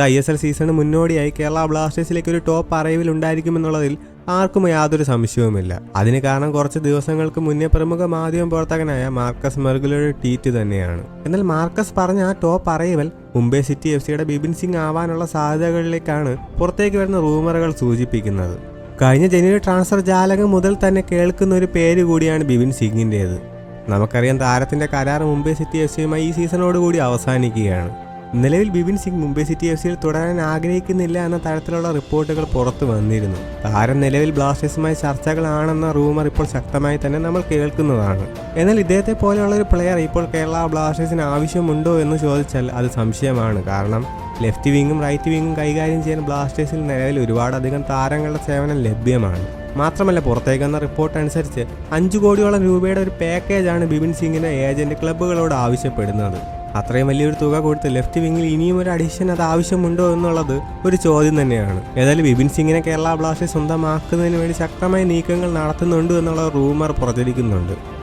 I S L season മുന്നോടിയായി കേരള ബ്ലാസ്റ്റേഴ്സിലേക്ക് ഒരു top അറൈവിൽ ഉണ്ടായിരിക്കുമെന്നുള്ളതിൽ ആർക്കും യാതൊരു സംശയവുമില്ല. അതിന് കാരണം കുറച്ച് ദിവസങ്ങൾക്ക് മുന്നേ പ്രമുഖ മാധ്യമ പ്രവർത്തകനായ മാർക്കസ് മെർഗുലയുടെ ട്വീറ്റ് തന്നെയാണ്. എന്നാൽ മാർക്കസ് പറഞ്ഞ ആ top arrival Mumbai city F സിയുടെ ബിപിൻ സിംഗ് ആവാനുള്ള സാധ്യതകളിലേക്കാണ് പുറത്തേക്ക് വരുന്ന റൂമറുകൾ സൂചിപ്പിക്കുന്നത്. കഴിഞ്ഞ ജനുവരി ട്രാൻസ്ഫർ ജാലകം മുതൽ തന്നെ കേൾക്കുന്ന ഒരു പേര് കൂടിയാണ് ബിപിൻ സിംഗിന്റേത്. നമുക്കറിയാം താരത്തിന്റെ കരാർ മുംബൈ സിറ്റി എഫ് സിയുമായി ഈ സീസണോടുകൂടി അവസാനിക്കുകയാണ്. നിലവിൽ ബിപിൻ സിംഗ് മുംബൈ സിറ്റി എഫ് സിയിൽ തുടരാൻ ആഗ്രഹിക്കുന്നില്ല എന്ന തരത്തിലുള്ള റിപ്പോർട്ടുകൾ പുറത്തു വന്നിരുന്നു. താരം നിലവിൽ ബ്ലാസ്റ്റേഴ്സുമായി ചർച്ചകളാണെന്ന റൂമർ ഇപ്പോൾ ശക്തമായി തന്നെ നമ്മൾ കേൾക്കുന്നതാണ്. എന്നാൽ ഇദ്ദേഹത്തെ പോലെയുള്ള ഒരു പ്ലെയർ ഇപ്പോൾ കേരള ബ്ലാസ്റ്റേഴ്സിന് ആവശ്യമുണ്ടോ എന്ന് ചോദിച്ചാൽ അത് സംശയമാണ്. കാരണം ലെഫ്റ്റ് വിങ്ങും റൈറ്റ് വിങ്ങും കൈകാര്യം ചെയ്യാൻ ബ്ലാസ്റ്റേഴ്സിൽ നിലവിൽ ഒരുപാടധികം താരങ്ങളുടെ സേവനം ലഭ്യമാണ്. മാത്രമല്ല പുറത്തേക്ക് വന്ന റിപ്പോർട്ട് അനുസരിച്ച് അഞ്ചു കോടിയോളം രൂപയുടെ ഒരു പാക്കേജാണ് ബിപിൻ സിംഗിന്റെ ഏജന്റ് ക്ലബ്ബുകളോട് ആവശ്യപ്പെടുന്നത്. അത്രയും വലിയൊരു തുക കൊടുത്ത് ലെഫ്റ്റ് വിങ്ങിൽ ഇനിയും ഒരു അഡീഷൻ അത് ആവശ്യമുണ്ടോ എന്നുള്ളത് ഒരു ചോദ്യം തന്നെയാണ്. ഏതായാലും വിപിൻ സിംഗിനെ കേരള ബ്ലാസ്റ്റേഴ്സ് സ്വന്തമാക്കുന്നതിന് വേണ്ടി ശക്തമായ നീക്കങ്ങൾ നടത്തുന്നുണ്ട് എന്നുള്ള റൂമർ പ്രചരിക്കുന്നുണ്ട്.